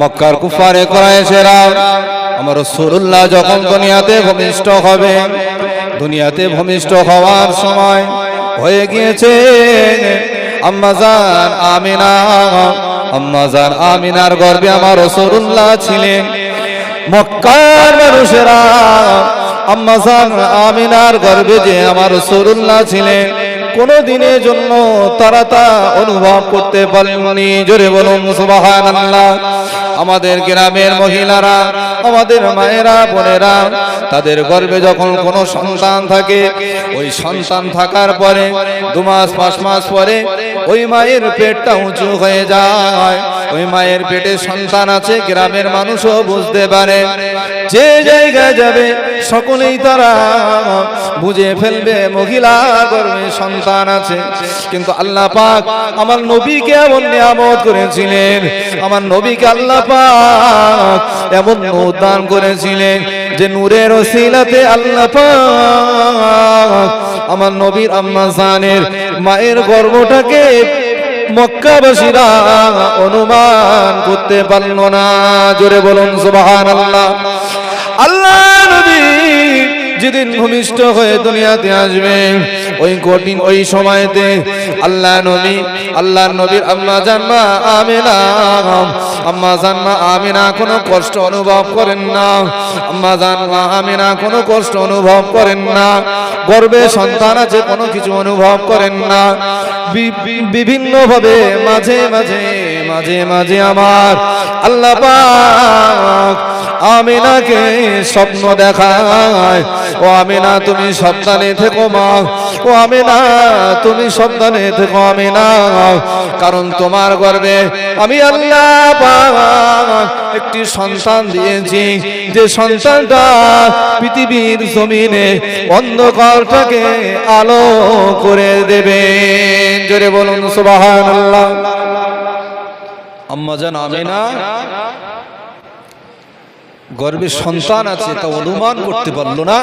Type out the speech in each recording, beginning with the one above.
মক্কার কুফারে করাইছেরা আমার রসুল্লাহ যখন দুনিয়াতে ভূমিষ্ঠ হবে, দুনিয়াতে ভূমিষ্ঠ হওয়ার সময় হয়ে গিয়েছে। আম্মাজান আমিনা আম্মাজান আমিনার গর্বে আমার রসুল্লাহ ছিলেন। মক্কার মানুষেরা আম্মাজান আমিনার গর্বে যে আমার রসুল্লাহ ছিলেন। কোন দিনের জন্য তারা তা অনুভব করতে পারেননি। জোরে বলুন, সুবহানাল্লাহ। আমাদের গ্রামের মহিলারা, আমাদের মায়েরা, বোনেরা, তাদের গর্বে যখন কোনো সন্তান থাকে, ওই সন্তান থাকার পরে, দু মাস, পাঁচ মাস পরে, ওই মায়ের পেটটা উঁচু হয়ে যায়। ওই মায়ের পেটে সন্তান আছে, গ্রামের মানুষও বুঝতে পারে। যে জায়গায় যাবে, সকলেই তারা বুঝে ফেলবে, মহিলা গর্ভে সন্তান আছে। কিন্তু আল্লাহ পাক আমার নবীকে এমন নিয়ামত করেছিলেন, আমার নবীকে আল্লাহ পাক এমন দান করেছিলেন যে নূরের ওসিলাতে আল্লাহ পাক আমার নবীর আম্মা জানের মায়ের গর্ভটাকে মক্কাবাসীরা অনুমান করতে পারল না। জোরে বলুন সুবাহ আল্লাহ নবী যেদিন ভূমিষ্ঠ হয়ে দুনিয়াতে আসবে, ওই কঠিন ওই সময়তে আল্লাহ নবী, আল্লাহ নবীর আম্মা জানমা আমিনা, আম্মা জানমা আমিনা কোনো কষ্ট অনুভব করেন না, আম্মা জানমা আমিনা কোনো কষ্ট অনুভব করেন না, গর্বে সন্তান আছে কোনো কিছু অনুভব করেন না বিভিন্ন ভাবে মাঝে মাঝে মাঝে মাঝে আমার আল্লাহ পাক আমিনাকে স্বপ্ন দেখায়। ও আমিনা, তুমি সাবধানে থেকো মা। ও আমিনা, তুমি সাবধানে থেকো আমিনা। কারণ তোমার গর্বে আমি আল্লাহ একটি সন্তান দিয়েছি। যে সন্তানটা পৃথিবীর জমিনে অন্ধকারটাকে আলো করে দেবে। জোরে বলুন, সুবহানাল্লাহ। আম্মা জান, আমিনা। গর্বে সন্তান আছে তা অনুমান করতে পারল না।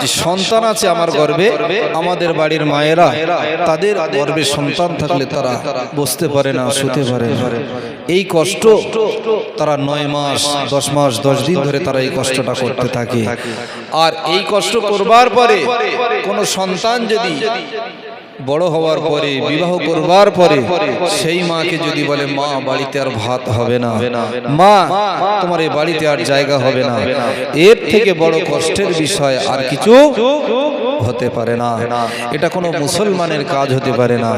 যে সন্তান আছে আমার গর্বে আমাদের বাড়ির মায়েরা তাদের গর্বে সন্তান থাকলে তারা বসতে পারে না শুতে পারে না। এই কষ্ট তারা নয় মাস দশ মাস দশ দিন ধরে তারা এই কষ্টটা করতে থাকে। আর এই কষ্ট করবার পরে কোনো সন্তান যদি বড় হওয়ার পরে, বিবাহ করবার পরে, সেই মাকে যদি বলে, মা, বাড়িতে আর ভাত হবে না। মা, তোমার এই বাড়িতে আর জায়গা হবে না। এর থেকে বড় কষ্টের বিষয় আর কিছু হতে পারে না। এটা কোনো মুসলমানের কাজ হতে পারে না।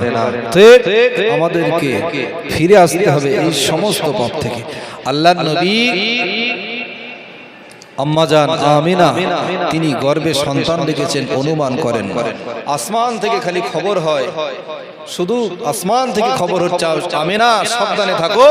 আমাদেরকে ফিরে আসতে হবে এই সমস্ত পাপ থেকে। আল্লাহ নবী আম্মাজান আমিনা। তিনি গর্বে সন্তান দেখেছেন অনুমান করেন। আসমান থেকে খালি খবর হয়। শুধু আসমান থেকে খবর হচ্ছে আমিনা সাবধানে থাকো।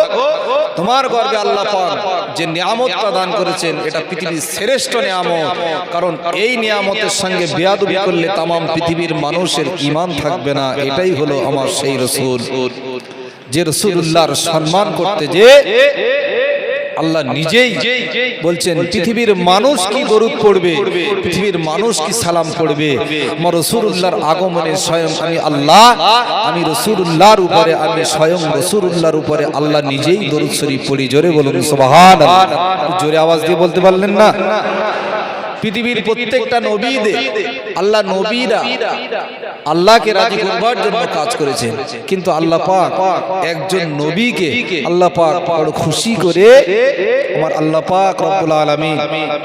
তোমার গর্বে আল্লাহ পাক যে নিয়ামতটা দান করেছেন এটা পৃথিবীর শ্রেষ্ঠ নিয়ামত। কারণ এই নিয়ামতের সঙ্গে বেয়াদবি করলে তামাম পৃথিবীর মানুষের ইমান থাকবে না। এটাই হলো আমার সেই রসুল। যে রসুল্লাহর সম্মান করতে যে আল্লাহ নিজেই বলছেন পৃথিবীর মানুষ কি দরুদ পড়বে? পৃথিবীর মানুষ কি সালাম পড়বে? আমার রসুল্লাহর আগমনে স্বয়ং আমি আল্লাহ আমি রসুল্লাহর উপরে আমি স্বয়ং রসুল্লাহর উপরে আল্লাহ নিজেই দরুদ শরীফ পড়ি জোরে বলুন সোবাহান জোরে আওয়াজ দিয়ে বলতে পারলেন না। পৃথিবীর প্রত্যেকটা নবীদের আল্লাহ নবীরা আল্লাহকে রাজি করবার জন্য কাজ করেছেন। কিন্তু আল্লাহ পাক একজন নবীকে আল্লাহ পাক বড় খুশি করে আমার আল্লাহ পাক রব্বুল আলামিন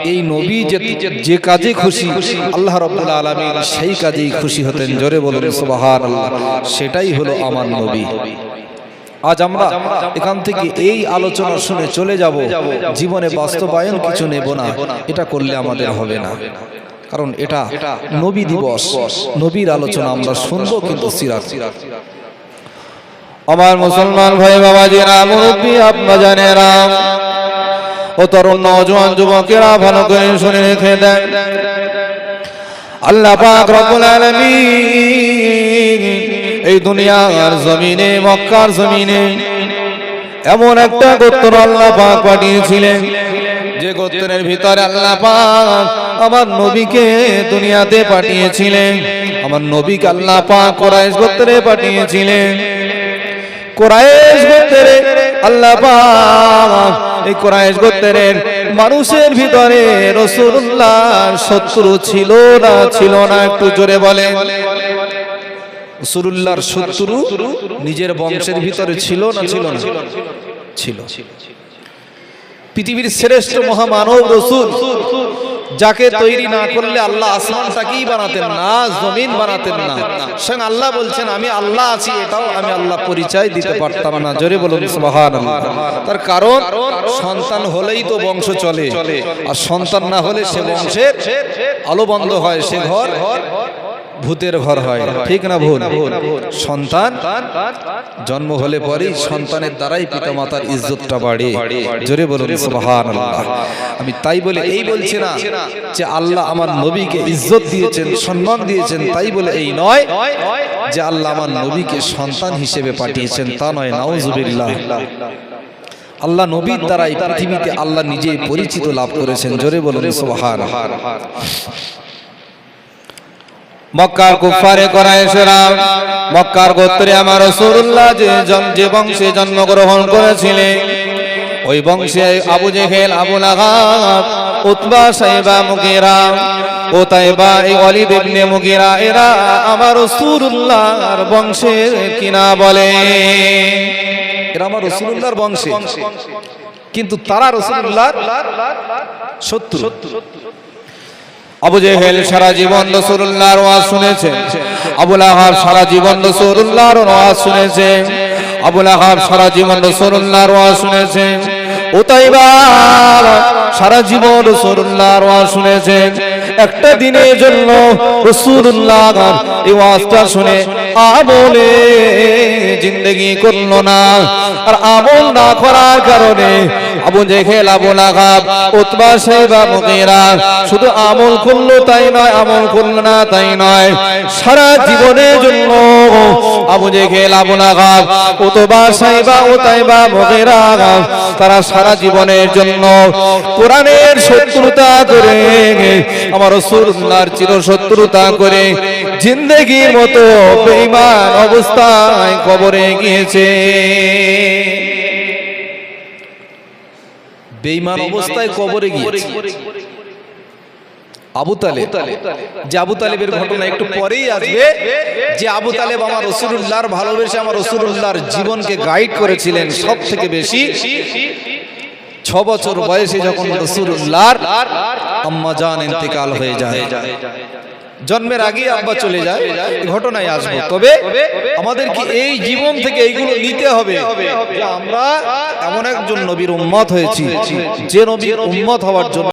এই নবী যে যে কাজে খুশি আল্লাহ রব্বুল আলামিন সেই কাজেই খুশি হতেন। জোরে বলুন সুবহানাল্লাহ। সেটাই হলো আমার নবী। আজ আমরা এখান থেকে এই আলোচনা শুনে চলে যাব। জীবনে বাস্তবায়ন কিছু নেব না। এটা করলে আমাদের হবে না। কারণ এটা নবী দিবস। নবীর আলোচনা আমরা শুনব কিন্তু সিরাত। আমার মুসলমান ভাই বাবা বাবাজিরা, মুরব্বী আব্বা জানেরা, ও তরুণ নজওয়ান যুবকেরা, ভালো করে শুনে রেখে দেন। আল্লাহ পাক রব্বুল আলামিন এই দুনিয়ার জমিনে, মক্কার জমিনে। এমন একটা গোত্র আল্লাহ পাক পাঠিয়েছিলেন, যে গোত্রের ভিতরে আল্লাহ পাক আমার নবীকে দুনিয়াতে পাঠিয়েছিলেন। আমার নবীকে আল্লাহ পাক কোরাইশ গোত্রে পাঠিয়েছিলেন। কোরাইশ গোত্রে আল্লাহ পাক, এই কোরাইশ গোত্রের মানুষের ভিতরে রসুল্লাহর শত্রু ছিল না ছিল না, একটু জোরে বলে রসুল্লাহর শত্রু নিজের বংশের ভিতরে ছিল না ছিল না? ছিল। পৃথিবীর শ্রেষ্ঠ মহামানব রসুল যাকে তৈরি না করলে আল্লাহ আসমানটাকেই বানাতেন না, জমিন বানাতেন না। স্বয়ং আল্লাহ বলছেন, আমি আল্লাহ আছি, এটাও আমি আল্লাহ পরিচয় দিতে পারতাম না। জোরে বলুন সুবহান তার কারণ, সন্তান হলেই তো বংশ চলে, আর সন্তান না হলে সে বংশের আলো বন্ধ হয়, সে ঘর ঘর ভূতের ঘর হয়। ঠিক না ভুল? সন্তান জন্ম হলে পরেই সন্তানের দ্বারাই পিতামাতার ইজ্জতটা বাড়ে। জোরে বলুন, সুবহানাল্লাহ। আমি তাই বলে এই বলছি না যে আল্লাহ আমার নবীকে ইজ্জত দিয়েছেন, সম্মান দিয়েছেন, তাই বলে এই নয় যে আল্লাহ আমার নবীকে সন্তান হিসেবে পাঠিয়েছেন, তা নয়। নাউজুবিল্লাহ। আল্লাহ নবীর দ্বারাই পৃথিবীতে আল্লাহ নিজেই পরিচিত লাভ করেছেন। জোরে বলুন, সুবহানাল্লাহ। মক্কার কুফারে করাইশেরা, মক্কার গোত্রে আমার রাসূলুল্লাহ যে যে বংশে জন্মগ্রহণ করেছিলেন, ওই বংশে Abu Jahl, Abu Lahab, Utba Shaiba Mughira ও তাইবা এই ওয়ালিদ ইবনে মুগিরা, এরা আমার রাসূলুল্লাহর বংশের কিনা বলে। এরা আমার রাসূলুল্লাহর বংশে। কিন্তু তারা রাসূলুল্লাহর শত্রু। আবু জেহেল সারা জীবন রসুল্লাহর ওয়াজ শুনেছে আবুল আহাব সারা জীবন রসুল্লাহর ওয়াজ শুনেছে আবুল আহাব সারা জীবন রসুল্লাহর ওয়াজ শুনেছে ওতাইবা সারা জীবন রসুল্লাহর ওয়াজ শুনেছে একটা দিনের জন্য রসুল্লাহ এই ওয়াজটা শুনে আমলে জিন্দগি করল না। আর আমল না করার কারণে আবু জেহেল আবু লাগাব উতবা সাহেবা মুগিরা। শুধু আমল করল তাই নয়, আমল করল না তাই নয়। সারা জীবনের জন্য আবু জেহেল আবু লাগাব উতবা সাহেবা উতাইবা মুগিরা। তারা সারা জীবনের জন্য কোরআনের শত্রুতা করে, আমার রাসূলুল্লাহর চির শত্রুতা করে জিন্দেগির মতো বেঈমান অবস্থায় কবরে গিয়েছে। বেঈমান অবস্থায় কবরে গিয়েছে। আবু তালেব। যে আবু তালেবের ঘটনা একটু পরেই আসবে। যে আবু তালেব আমার রসুল্লাহর ভালোবেসে আমার রসুল্লাহর জীবনকে গাইড করেছিলেন সব থেকে বেশি। ছ বছর বয়সে যখন রসুল্লাহর আম্মা জান ইন্তেকাল হয়ে যায়। জন্মের আগে আব্বা চলে যায় ঘটনায় আসব। তবে আমাদের কি এই জীবন থেকে এইগুলো নিতে হবে আমরা এমন একজন নবীর উম্মত হয়েছি যে নবীর উম্মত হওয়ার জন্য